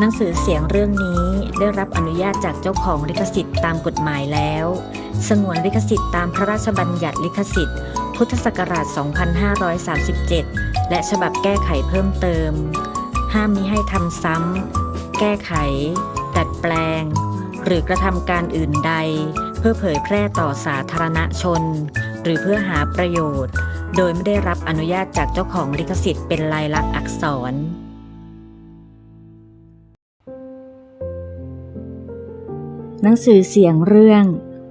หนังสือเสียงเรื่องนี้ได้รับอนุญาตจากเจ้าของลิขสิทธิ์ตามกฎหมายแล้ว สงวนลิขสิทธิ์ตามพระราชบัญญัติลิขสิทธิ์ พุทธศักราช 2537 และฉบับแก้ไขเพิ่มเติม ห้ามมิให้ทำซ้ำ แก้ไข ดัดแปลง หรือกระทำการอื่นใด เพื่อเผยแพร่ต่อสาธารณชน หรือเพื่อหาประโยชน์ โดยไม่ได้รับอนุญาตจากเจ้าของลิขสิทธิ์เป็นลายลักษณ์อักษร หนังสือเสียงเรื่อง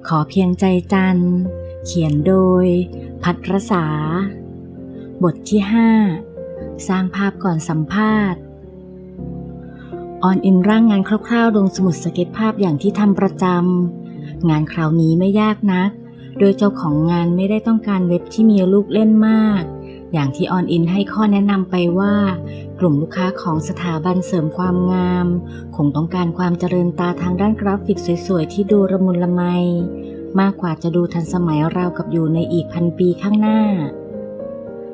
ขอเพียงใจจัน เขียนโดย พัทรสาบทที่ 5 สร้างภาพก่อนสัมภาษณ์ ออนอินร่างงานคร่าวๆลงสมุดสเก็ตภาพอย่างที่ทำประจำ งานคราวนี้ไม่ยากนัก โดยเจ้าของงานไม่ได้ต้องการเว็บที่มีลูกเล่นมาก อย่างที่ออนอินให้ข้อแนะนำไปว่า กลุ่มลูกค้าของสถาบันเสริมความงาม คงต้องการความเจริญตาทางด้านกราฟิกสวยๆ ที่ดูระมุนละไม มากกว่าจะดูทันสมัยราวกับอยู่ในอีกพันปีข้างหน้า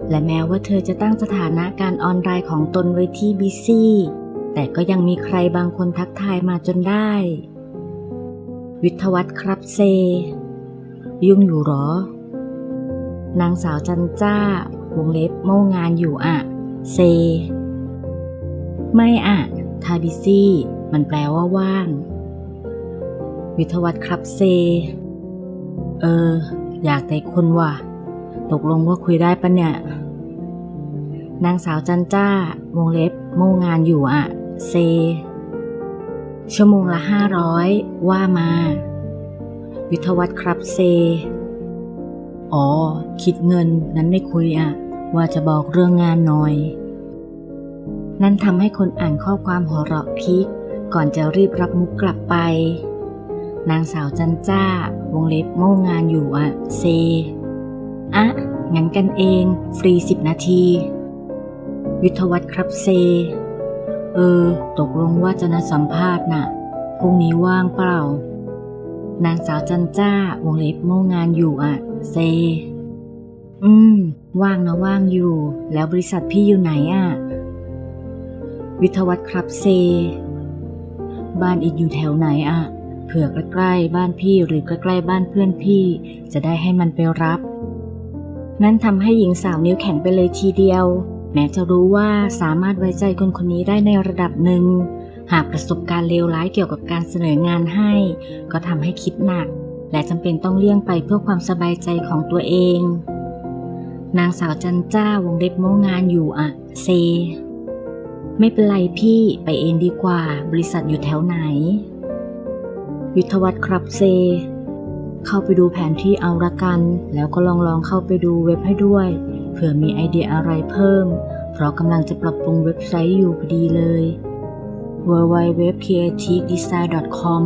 และแม้ว่าเธอจะตั้งสถานะการออนไลน์ของตนไว้ที่บิซี่แต่ก็ยังมีใครบางคนทักทายมาจนได้ วิทวัฒน์ครับเซ ยุ่งอยู่หรอ นางสาวจันจ้า วงเล็บโม่งานอยู่อะเซ ไม่อะทาบิซี่ มันแปลว่าว่าง วิทวัฒน์ครับเซ เออ อยากแต่คนว่ะ ตกลงว่าคุยได้ปะเนี่ย นางสาวจันจ้า วงเล็บโม่งานอยู่อะเซ ชั่วโมงละห้าร้อยว่ามา วิทวัฒน์ครับเซ อ๋อ คิดเงินนั้นไม่คุยอะ ว่าจะบอกเรื่องงานหน่อย นั่นทำให้คนอ่านข้อความหัวเราะพีกก่อนจะรีบรับมุกกลับไป นางสาวจันจ้าวงเล็บโม่งานอยู่อะเซอะงั้นกันเอง ฟรีสิบนาที วิทวัฒน์ครับเซ เออ ตกลงว่าจะนัดสัมภาษณ์น่ะพรุ่งนี้ว่างเปล่า นางสาวจันจ้าวงเล็บโม่งานอยู่อะเซ อืม ว่างนะว่างอยู่ แล้วบริษัทพี่อยู่ไหนอะวิทวัฒน์ครับเซ บ้านอีกอยู่แถวไหนอะ เผื่อใกล้ๆบ้านพี่หรือใกล้ๆบ้านเพื่อนพี่ จะได้ให้มันไปรับ นั่นทำให้หญิงสาวนิ้วแข็งไปเลยทีเดียว แม้จะรู้ว่าสามารถไว้ใจคนคนนี้ได้ในระดับหนึ่ง หากประสบการณ์เลวร้ายเกี่ยวกับการเสนองานให้ ก็ทำให้คิดหนัก และจำเป็นต้องเลี่ยงไปเพื่อความสบายใจของตัวเอง นางสาวจันจ้าวงเล็บโมงานอยู่อะเซ ไม่เป็นไรพี่ไปเองดีกว่า บริษัทอยู่แถวไหนวิทยวัฒน์ครับเซ เข้าไปดูแผนที่เอาละกัน แล้วก็ลองลองเข้าไปดูเว็บให้ด้วย เผื่อมีไอเดียอะไรเพิ่ม เพราะกำลังจะปรับปรุงเว็บไซต์อยู่พอดีเลย w w w c r e a t i v e d e s i g n c o m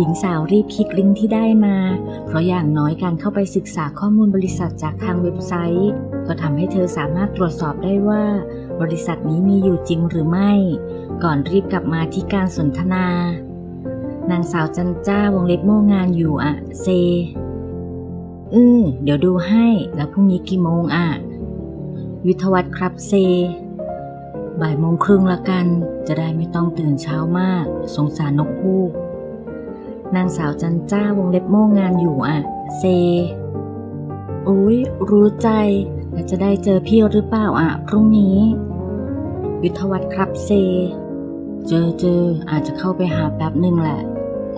หญิงสาวรีบคลิกลิงก์ที่ได้มา เพราะอย่างน้อยการเข้าไปศึกษาข้อมูลบริษัทจากทางเว็บไซต์ ก็ทำให้เธอสามารถตรวจสอบได้ว่า บริษัทนี้มีอยู่จริงหรือไม่ ก่อนรีบกลับมาที่การสนทนา นางสาวจันจ้าวงเล็บโม่งานอยู่อะเซ อืมเดี๋ยวดูให้ แล้วพรุ่งนี้กี่โมงอะวิทวัฒน์ครับเซ บ่ายโมงครึ่งละกัน จะได้ไม่ต้องตื่นเช้ามาก สงสารนกฮูก นางสาวจันจ้าวงเล็บโม่งานอยู่อะเซอุ๊ยรู้ใจแล้วจะได้เจอพี่หรือเปล่าอะพรุ่งนี้ วิทวัฒน์ครับเซ เจอเจออาจจะเข้าไปหาแป๊บหนึ่งแหละ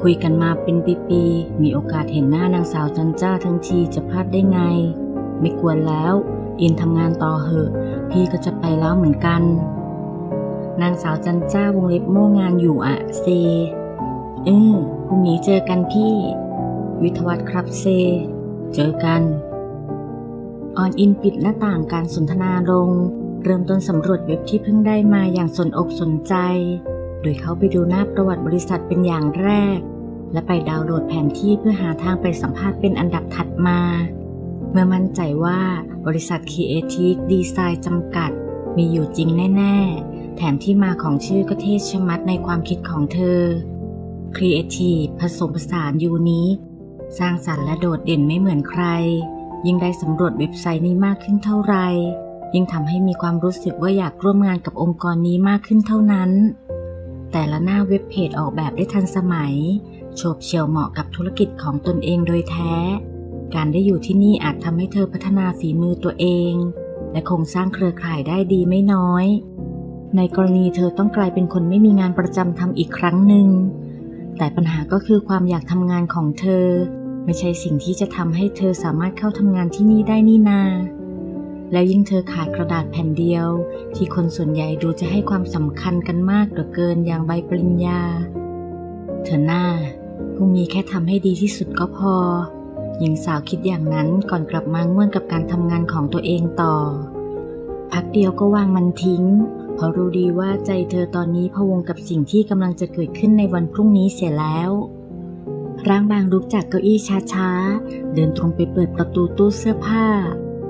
คุยกันมาเป็นปีๆมีโอกาสเห็นหน้านางสาวจันจ้าทั้งทีจะพลาดได้ไง ไม่กวนแล้ว อินทำงานต่อเหอะ พี่ก็จะไปแล้วเหมือนกัน นางสาวจันจ้าวงเล็บโม่งานอยู่อะเซ อืม พรุ่งนี้เจอกันพี่ วิทวัฒน์ครับเซ เจอกัน ออนอินปิดหน้าต่างการสนทนาลง เริ่มต้นสำรวจเว็บที่เพิ่งได้มาอย่างสนอกสนใจ โดยเขาไปดูหน้าประวัติบริษัทเป็นอย่างแรก และไปดาวน์โหลดแผนที่เพื่อหาทางไปสัมภาษณ์เป็นอันดับถัดมา เมื่อมั่นใจว่าบริษัท Creative Design จำกัด มีอยู่จริงแน่ ๆ แถมที่มาของชื่อก็เท่ชะมัดในความคิดของเธอ Creative ผสมผสานยูนิคสร้างสรรค์และโดดเด่นไม่เหมือนใคร ยิ่งได้สำรวจเว็บไซต์นี้มากขึ้นเท่าไหร่ยิ่งทำให้มีความรู้สึกว่าอยากร่วมงานกับองค์กรนี้มากขึ้นเท่านั้น แต่ละหน้าเว็บเพจออกแบบได้ทันสมัย โฉบเฉี่ยวเหมาะกับธุรกิจของตนเองโดยแท้ การได้อยู่ที่นี่อาจทำให้เธอพัฒนาฝีมือตัวเอง และคงสร้างเครือข่ายได้ดีไม่น้อย ในกรณีเธอต้องกลายเป็นคนไม่มีงานประจำทำอีกครั้งหนึ่ง แต่ปัญหาก็คือความอยากทำงานของเธอ ไม่ใช่สิ่งที่จะทำให้เธอสามารถเข้าทำงานที่นี่ได้นี่นา แล้วยิ่งเธอขาดกระดาษแผ่นเดียว ที่คนส่วนใหญ่ดูจะให้ความสำคัญกันมากเหลือเกินอย่างใบปริญญา เธอหน้าพรุ่งนี้แค่ทำให้ดีที่สุดก็พอ หญิงสาวคิดอย่างนั้นก่อนกลับมาง่วนกับการทำงานของตัวเองต่อ พักเดียวก็วางมันทิ้ง เพราะรู้ดีว่าใจเธอตอนนี้พะวงกับสิ่งที่กำลังจะเกิดขึ้นในวันพรุ่งนี้เสียแล้วร่างบางลุกจากเก้าอี้ช้าๆ เดินตรงไปเปิดประตูตู้เสื้อผ้า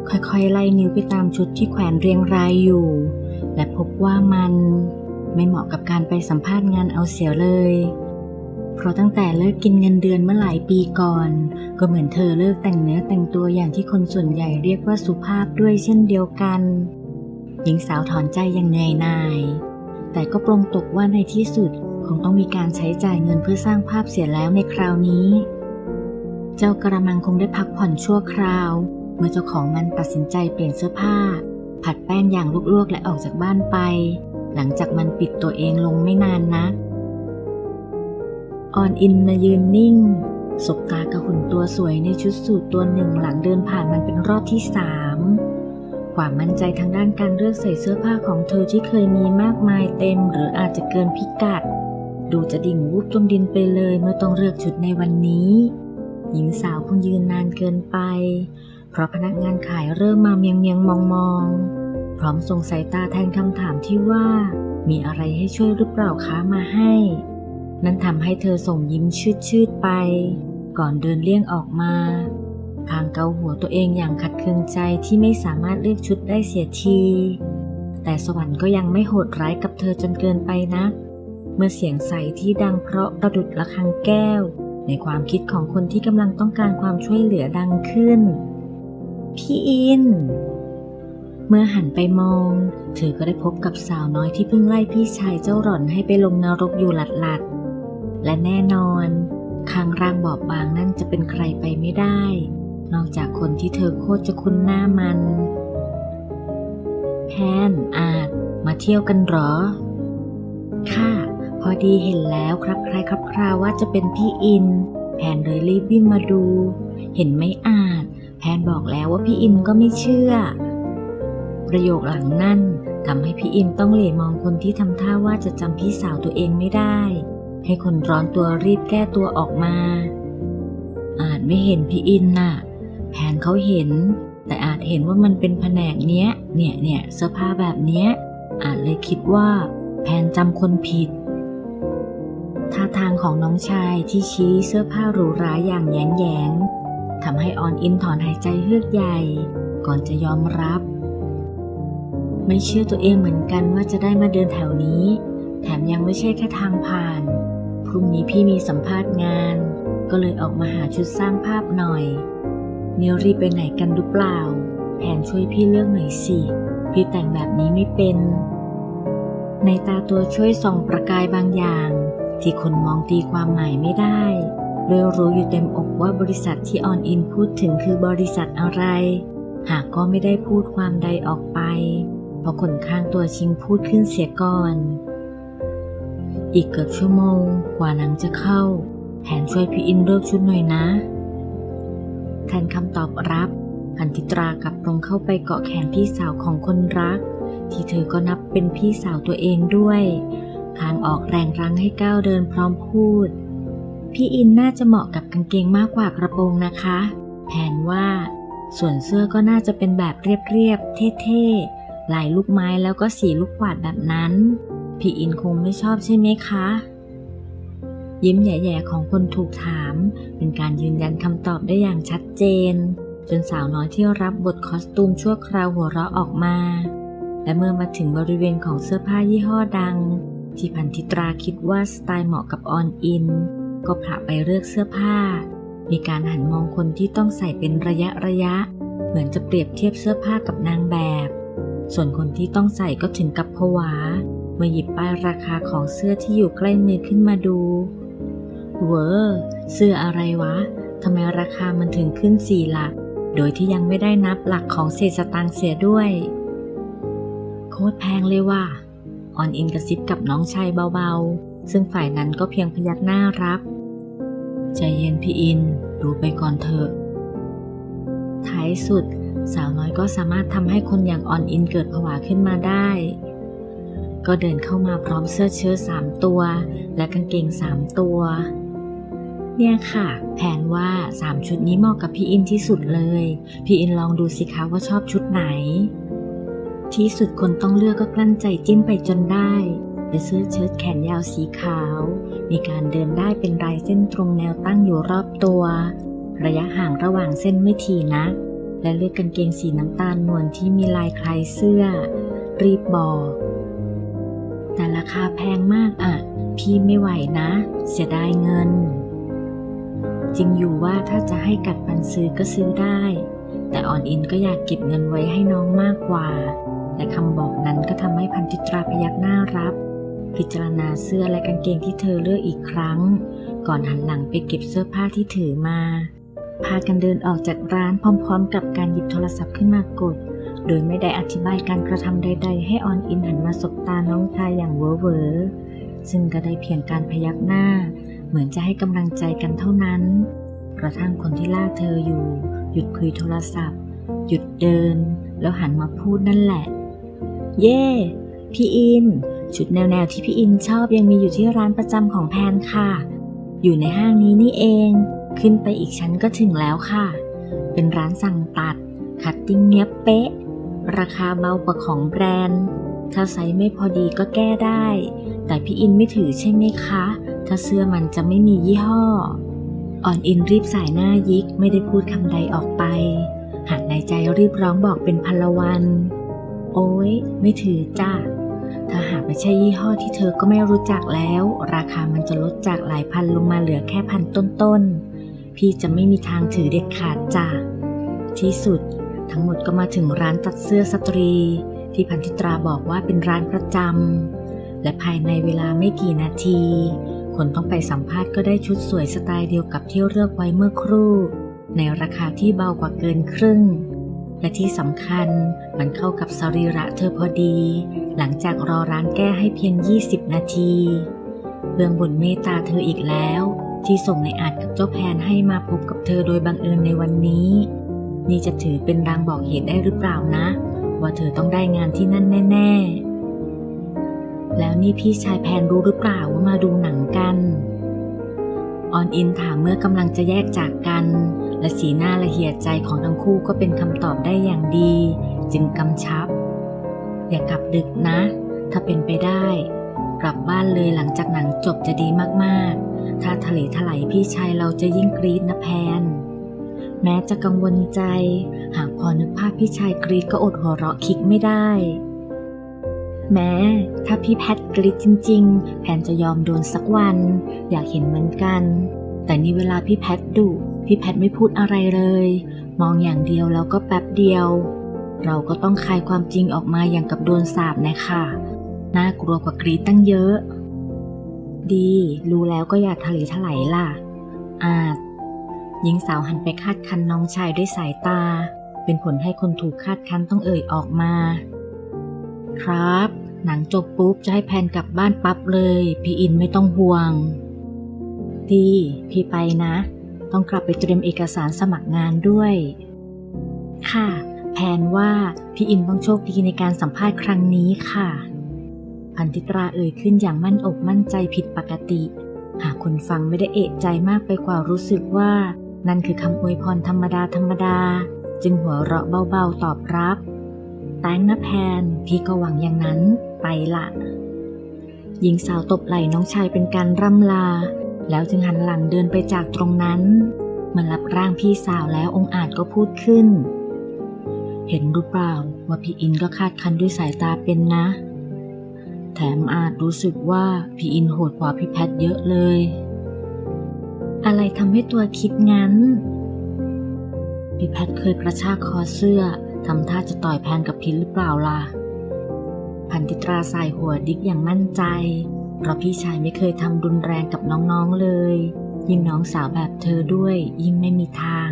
ค่อยๆ ไล่นิ้วไปตามชุดที่แขวนเรียงรายอยู่ และพบว่ามันไม่เหมาะกับการไปสัมภาษณ์งานเอาเสียเลย เพราะตั้งแต่เลิกกินเงินเดือนเมื่อหลายปีก่อน ก็เหมือนเธอเลิกแต่งเนื้อแต่งตัวอย่างที่คนส่วนใหญ่เรียกว่าสุภาพด้วยเช่นเดียวกัน หญิงสาวถอนใจอย่างเหนื่อยหน่าย แต่ก็ปรงตกว่าในที่สุดคงต้องมีการใช้จ่ายเงินเพื่อสร้างภาพเสียแล้วในคราวนี้ เจ้ากระมังคงได้พักผ่อนชั่วคราว เมื่อเจ้าของมันตัดสินใจเปลี่ยนเสื้อผ้า ผัดแป้งอย่างลวกๆและออกจากบ้านไป หลังจากมันปิดตัวเองลงไม่นานนัก ออนอินมายืนนิ่งสบตากับหุ่นตัวสวยในชุดสูทตัวหนึ่งหลังเดินผ่านมันเป็นรอบที่สาม ความมั่นใจทางด้านการเลือกใส่เสื้อผ้าของเธอที่เคยมีมากมายเต็ม หรืออาจจะเกินพิกัด ดูจะดิ่งวูบจมดินไปเลยเมื่อต้องเลือกชุดในวันนี้ หญิงสาวคงยืนนานเกินไป เพราะพนักงานขายเริ่มมาเมียงเมียงมองมองๆพร้อมส่งสายตาแทนคำถามที่ว่า มีอะไรให้ช่วยหรือเปล่าคะมาให้ นั่นทำให้เธอส่งยิ้มชืดชืดๆไป ก่อนเดินเลี่ยงออกมา พลางเกาหัวตัวเองอย่างขัดเคืองใจที่ไม่สามารถเลือกชุดได้เสียที แต่สวรรค์ก็ยังไม่โหดร้ายกับเธอจนเกินไปนัก เมื่อเสียงใสที่ดังเพราะประดุดระฆังแก้ว ในความคิดของคนที่กำลังต้องการความช่วยเหลือดังขึ้น พี่อิน เมื่อหันไปมอง เธอก็ได้พบกับสาวน้อยที่เพิ่งไล่พี่ชายเจ้าหล่อนให้ไปลงนรกอยู่หลัดหลัดๆและแน่นอนข้างร่างบอบบางนั่นจะเป็นใครไปไม่ได้ นอกจากคนที่เธอโคตรจะคุ้นหน้ามัน แพนอาจมาเที่ยวกันหรอ ค่ะ พอดีเห็นแล้วครับใครครับคราวว่าจะเป็นพี่อิน แพนเลยรีบวิ่งมาดู เห็นไม่อาจ แพนบอกแล้วว่าพี่อินก็ไม่เชื่อ ประโยคหลังนั่นทำให้พี่อินต้องเหลมองคนที่ทำท่าว่าจะจำพี่สาวตัวเองไม่ได้ ให้คนร้อนตัวรีบแก้ตัวออกมา อาจไม่เห็นพี่อินน่ะ แผนเขาเห็น แต่อาจเห็นว่ามันเป็นแผนกเนี้ย เนี่ยเนี่ยเสื้อผ้าแบบเนี้ย อาจเลยคิดว่า แผนจำคนผิด ท่าทางของน้องชายที่ชี้เสื้อผ้าหรูหราอย่างแยงแยงทำให้ออนอินถอนหายใจเฮือกใหญ่ ก่อนจะยอมรับ ไม่เชื่อตัวเองเหมือนกันว่าจะได้มาเดินแถวนี้ แถมยังไม่ใช่แค่ทางผ่าน พรุ่งนี้พี่มีสัมภาษณ์งาน ก็เลยออกมาหาชุดสร้างภาพหน่อย นียวรีบไปไหนกันหรือเปล่า แผนช่วยพี่เลือกหน่อยสิ พี่แต่งแบบนี้ไม่เป็น ในตาตัวช่วยส่องประกายบางอย่าง ที่คนมองตีความหมายไม่ได้โดยรู้อยู่เต็มอกว่าบริษัทที่ออนอินพูดถึงคือบริษัทอะไร หากก็ไม่ได้พูดความใดออกไป เพราะคนข้างตัวชิงพูดขึ้นเสียก่อน อีกเกือบชั่วโมงกว่าหนังจะเข้า แผนช่วยพี่อินเลือกชุดหน่อยนะ แทนคำตอบรับพันธิตรากลับตรงเข้าไปเกาะแขนพี่สาวของคนรัก ที่เธอก็นับเป็นพี่สาวตัวเองด้วยพางออกแรงรั้งให้ก้าวเดินพร้อมพูด พี่อินน่าจะเหมาะกับกางเกงมากกว่ากระโปรงนะคะ แผนว่า ส่วนเสื้อก็น่าจะเป็นแบบเรียบๆเท่ๆลายลูกไม้แล้วก็สีลูกกวาดแบบนั้น พี่อินคงไม่ชอบใช่ไหมคะ ยิ้มแย่ๆของคนถูกถาม เป็นการยืนยันคำตอบได้อย่างชัดเจน จนสาวน้อยที่รับบทคอสตูมชั่วคราวหัวเราะออกมา และเมื่อมาถึงบริเวณของเสื้อผ้ายี่ห้อดัง ที่พันธิตราคิดว่าสไตล์เหมาะกับออนอิน ก็ผละไปเลือกเสื้อผ้า มีการหันมองคนที่ต้องใส่เป็นระยะระยะ เหมือนจะเปรียบเทียบเสื้อผ้ากับนางแบบ ส่วนคนที่ต้องใส่ก็ถึงกับผวาเมื่อหยิบป้ายราคาของเสื้อที่อยู่ใกล้มือขึ้นมาดู เวอร์เสื้ออะไรวะทำไมราคามันถึงขึ้นสี่หลัก โดยที่ยังไม่ได้นับหลักของเศษสตางค์เสียด้วย โคตรแพงเลยว่ะออนอินกระซิบกับน้องชายเบาๆ ซึ่งฝ่ายนั้นก็เพียงพยักหน้ารับ ใจเย็นพี่อิน ดูไปก่อนเถอะ ท้ายสุด สาวน้อยก็สามารถทำให้คนอย่างออนอินเกิดผวาขึ้นมาได้ ก็เดินเข้ามาพร้อมเสื้อเชิ้ตสามตัว และกางเกงสามตัว เนี่ยค่ะ แผนว่าสามชุดนี้เหมาะกับพี่อินที่สุดเลย พี่อินลองดูสิคะว่าชอบชุดไหน ที่สุดคนต้องเลือกก็กลั้นใจจิ้มไปจนได้เป็นเสื้อเชิ้ตแขนยาวสีขาว มีการเดินได้เป็นลายเส้นตรงแนวตั้งอยู่รอบตัว ระยะห่างระหว่างเส้นไม่ถี่นัก และเลือกกางเกงสีน้ำตาลนวลที่มีลายคล้ายเสื้อ รีบบอก แต่ราคาแพงมากอะ พี่ไม่ไหวนะ เสียดายเงิน จริงอยู่ว่าถ้าจะให้กัดฟันซื้อก็ซื้อได้ แต่ออนอินก็อยากเก็บเงินไว้ให้น้องมากกว่าและคำบอกนั้นก็ทำให้พันธิตราพยักหน้ารับ พิจารณาเสื้อและกางเกงที่เธอเลือกอีกครั้ง ก่อนหันหลังไปเก็บเสื้อผ้าที่ถือมา พากันเดินออกจากร้านพร้อม ๆ กับการหยิบโทรศัพท์ขึ้นมากด โดยไม่ได้อธิบายการกระทำใด ๆ ให้ออนอินหันมาสบตาน้องชายอย่างเวอเวอๆซึ่งก็ได้เพียงการพยักหน้า เหมือนจะให้กำลังใจกันเท่านั้น กระทั่งคนที่ลากเธออยู่ หยุดคุยโทรศัพท์ หยุดเดิน แล้วหันมาพูดนั่นแหละ เย่พี่อิน ชุดแนวๆที่พี่อินชอบยังมีอยู่ที่ร้านประจำของแพนค่ะ อยู่ในห้างนี้นี่เอง ขึ้นไปอีกชั้นก็ถึงแล้วค่ะ เป็นร้านสั่งตัด คัตติ้งเนี้ยบเป๊ะ ราคาเบากว่าของแบรนด์ ถ้าไซส์ไม่พอดีก็แก้ได้ แต่พี่อินไม่ถือใช่ไหมคะ ถ้าเสื้อมันจะไม่มียี่ห้อ อ่อนอินรีบสายหน้ายิกไม่ได้พูดคำใดออกไป หากในใจรีบร้องบอกเป็นพลวัน โอ้ยไม่ถือจ้าถ้าหากไม่ใช่ยี่ห้อที่เธอก็ไม่รู้จักแล้ว ราคามันจะลดจากหลายพันลงมาเหลือแค่พันต้นๆ พี่จะไม่มีทางถือเด็ดขาดจ้ะที่สุด ทั้งหมดก็มาถึงร้านตัดเสื้อสตรี ที่พันธิตราบอกว่าเป็นร้านประจำและภายในเวลาไม่กี่นาที คนต้องไปสัมภาษณ์ก็ได้ชุดสวยสไตล์เดียวกับที่เลือกไว้เมื่อครู่ ในราคาที่เบากว่าเกินครึ่ง และที่สำคัญมันเข้ากับสรีระเธอพอดี หลังจากรอร้านแก้ให้เพียง 20 นาที เบื้องบนเมตตาเธออีกแล้ว ที่ส่งในอาจกับเจ้าแพนให้มาพบกับเธอโดยบังเอิญในวันนี้ นี่จะถือเป็นรางบอกเหตุได้หรือเปล่านะ ว่าเธอต้องได้งานที่นั่นแน่ ๆ นี่พี่ชายแพนรู้หรือเปล่าว่ามาดูหนังกันออนอินถามเมื่อกำลังจะแยกจากกัน และสีหน้าละเหียดใจของทั้งคู่ก็เป็นคำตอบได้อย่างดี จึงกำชับ อย่ากลับดึกนะ ถ้าเป็นไปได้ กลับบ้านเลยหลังจากหนังจบจะดีมากๆ ถ้าทะเลถลายพี่ชายเราจะยิ่งกรี๊ดนะแพน แม้จะกังวลใจ หากพอนึกภาพพี่ชายกรี๊ดก็อดหัวเราะคิกไม่ได้ แม้ถ้าพี่แพทกรี๊ดจริง ๆแพนจะยอมโดนสักวัน อยากเห็นเหมือนกัน แต่นี่เวลาพี่แพทดุพี่แพทไม่พูดอะไรเลย มองอย่างเดียวแล้วก็แป๊บเดียว เราก็ต้องคายความจริงออกมาอย่างกับโดนสาบนะคะน่ากลัวกว่ากรี๊ดตั้งเยอะ ดี รู้แล้วก็อย่าทะเลถลายล่ะ อาจหญิงสาวหันไปคาดคันน้องชายด้วยสายตา เป็นผลให้คนถูกคาดคันต้องเอ่ยออกมา ครับ หนังจบปุ๊บจะให้แพนกลับบ้านปั๊บเลย พี่อินไม่ต้องห่วง ดี พี่ไปนะ ต้องกลับไปเตรียมเอกสารสมัครงานด้วย ค่ะ แพนว่าพี่อินต้องโชคดีในการสัมภาษณ์ครั้งนี้ค่ะ พันธิตราเอ่ยขึ้นอย่างมั่นอกมั่นใจผิดปกติ หากคนฟังไม่ได้เอะใจมากไปกว่ารู้สึกว่า นั่นคือคำอวยพรธรรมดาธรรมดา จึงหัวเราะเบาๆตอบรับ แตงนะแพน พี่ก็หวังอย่างนั้น ไปละหญิงสาวตบไหล่น้องชายเป็นการร่ำลา แล้วจึงหันหลังเดินไปจากตรงนั้นเมื่อรับร่างพี่สาวแล้วองค์อาจก็พูดขึ้น เห็นหรือเปล่าว่าพี่อินก็คาดคันด้วยสายตาเป็นนะ แถมอาจรู้สึกว่าพี่อินโหดกว่าพี่แพทเยอะเลย อะไรทำให้ตัวคิดงั้น พี่แพทเคยกระชากคอเสื้อทำท่าจะต่อยแพนกับพินหรือเปล่าล่ะ พันธิตราสายหัวดิกอย่างมั่นใจ เพราะพี่ชายไม่เคยทำรุนแรงกับน้องๆเลย ยิ่งน้องสาวแบบเธอด้วยยิ่งไม่มีทาง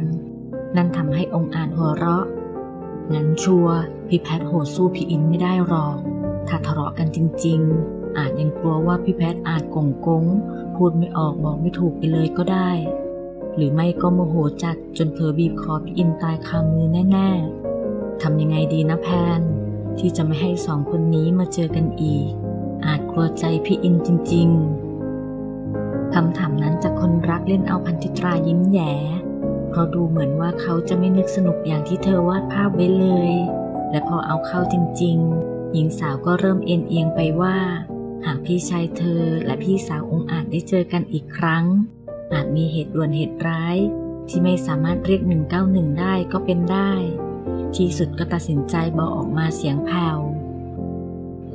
นั่นทำให้องค์อาจหัวเราะ งั้นชัวร์พี่แพทโหดสู้พี่อินไม่ได้หรอก ถ้าทะเลาะกันจริง ๆ อาจยังกลัวว่าพี่แพทอาจกงกง พูดไม่ออกบอกไม่ถูกไปเลยก็ได้ หรือไม่ก็โมโหจัดจนเผลอบีบคอพี่อินตายคามือแน่ ๆทำยังไงดีนะแพน ที่จะไม่ให้สองคนนี้มาเจอกันอีก อาจกลัวใจพี่อินจริง ๆคำถามนั้นจากคนรักเล่นเอาพันธิตรายิ้มแย้เพราะดูเหมือนว่าเขาจะไม่นึกสนุกอย่างที่เธอวาดภาพไว้เลย และพอเอาเข้าจริง ๆ หญิงสาวก็เริ่มเอ็นเอียงไปว่า หากพี่ชายเธอและพี่สาวองอาจได้เจอกันอีกครั้ง อาจมีเหตุด่วนเหตุร้าย ที่ไม่สามารถเรียก 191 ได้ก็เป็นได้ ที่สุดก็ตัดสินใจบอกออกมาเสียงแผ่ว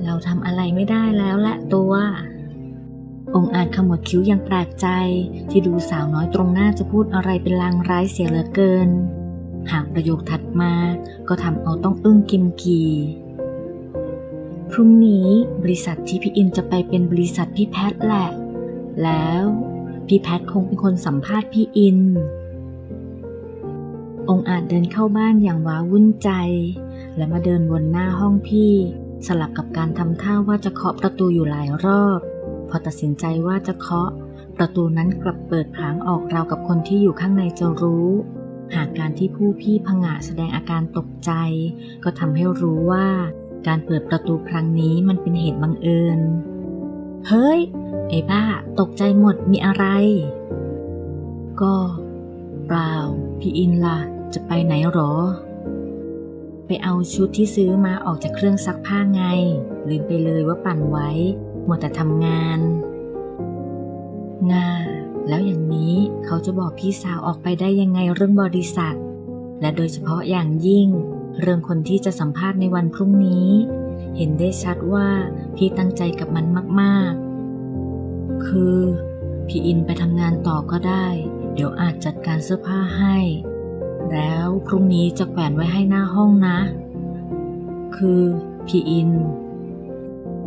เราทำอะไรไม่ได้แล้วและตัว องค์อาจขมวดคิ้วยังแปลกใจที่ดูสาวน้อยตรงหน้าจะพูดอะไรเป็นลางร้ายเสียเหลือเกิน หากประโยคถัดมาก็ทำเอาต้องอึ้งกิมกีพรุ่งนี้บริษัทที่พี่อินจะไปเป็นบริษัทพี่แพทแหละ แล้ว พี่แพทคงเป็นคนสัมภาษณ์พี่อิน องค์อาจเดินเข้าบ้านอย่างว้าวุ่นใจ และมาเดินวนหน้าห้องพี่ สลับกับการทำท่าว่าจะเคาะประตูอยู่หลายรอบ พอตัดสินใจว่าจะเคาะ ประตูนั้นกลับเปิดผางออกราวกับคนที่อยู่ข้างในจะรู้ หากการที่ผู้พี่ผงะแสดงอาการตกใจ ก็ทำให้รู้ว่า การเปิดประตูครั้งนี้มันเป็นเหตุบังเอิญ เฮ้ย ไอ้บ้า ตกใจหมดมีอะไร ก็ เปล่า พี่อินล่ะ จะไปไหนหรอ ไปเอาชุดที่ซื้อมาออกจากเครื่องซักผ้าไง ลืมไปเลยว่าปั่นไว้หมดแต่ทำงานงาแล้วอย่างนี้เขาจะบอกพี่สาวออกไปได้ยังไงเรื่องบริษัท และโดยเฉพาะอย่างยิ่ง เรื่องคนที่จะสัมภาษณ์ในวันพรุ่งนี้ เห็นได้ชัดว่าพี่ตั้งใจกับมันมาก ๆ คือ พี่อินไปทำงานต่อก็ได้ เดี๋ยวอาจจัดการเสื้อผ้าให้ แล้วพรุ่งนี้จะแขวนไว้ให้หน้าห้องนะ คือพี่อิน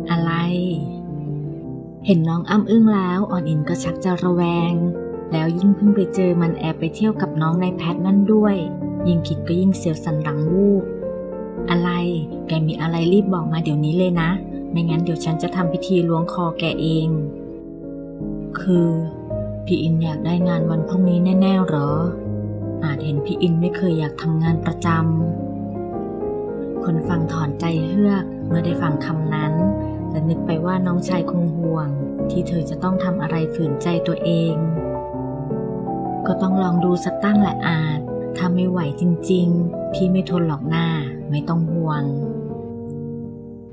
อะไร เห็นน้องอ้ำอึ้งแล้วอ่อนอินก็ชักจะระแวง แล้วยิ่งเพิ่งไปเจอมันแอบไปเที่ยวกับน้องในแพทนั่นด้วย ยิ่งคิดก็ยิ่งเสียวสันหลังวูบอะไร แกมีอะไรรีบบอกมาเดี๋ยวนี้เลยนะ ไม่งั้นเดี๋ยวฉันจะทำพิธีล้วงคอแกเอง คือ พี่อินอยากได้งานวันพรุ่งนี้แน่ๆหรอ อาจเห็นพี่อินไม่เคยอยากทำงานประจำ คนฟังถอนใจเฮือกเมื่อได้ฟังคำนั้น และนึกไปว่าน้องชายคงห่วง ที่เธอจะต้องทำอะไรฝืนใจตัวเอง ก็ต้องลองดูสักตั้งแหละอาจ ถ้าไม่ไหวจริง ๆ พี่ไม่ทนหรอกหน้า ไม่ต้องห่วง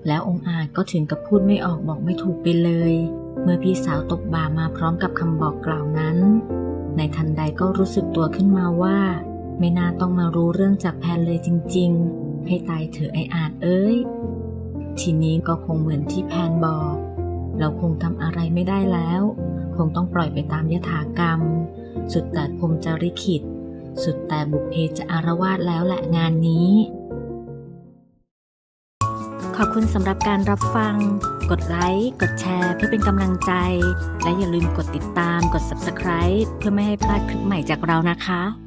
แล้วองค์อาจก็ถึงกับพูดไม่ออกบอกไม่ถูกไปเลย เมื่อพี่สาวตกบ่ามาพร้อมกับคำบอกกล่าวนั้น ในทันใดก็รู้สึกตัวขึ้นมาว่า ไม่น่าต้องมารู้เรื่องจากแพนเลยจริง ๆ ให้ตายเถอะไออาจเอ้ย ทีนี้ก็คงเหมือนที่แพนบอก เราคงทำอะไรไม่ได้แล้ว คงต้องปล่อยไปตามยถากรรม สุดแต่พรมจาริขิต สุดแต่บุพเพจะอารวาสแล้วแหละงานนี้ ขอบคุณสำหรับการรับฟัง กดไลค์ กดแชร์ เพื่อเป็นกำลังใจ และอย่าลืมกดติดตาม กด subscribe เพื่อไม่ให้พลาดคลิปใหม่จากเรานะคะ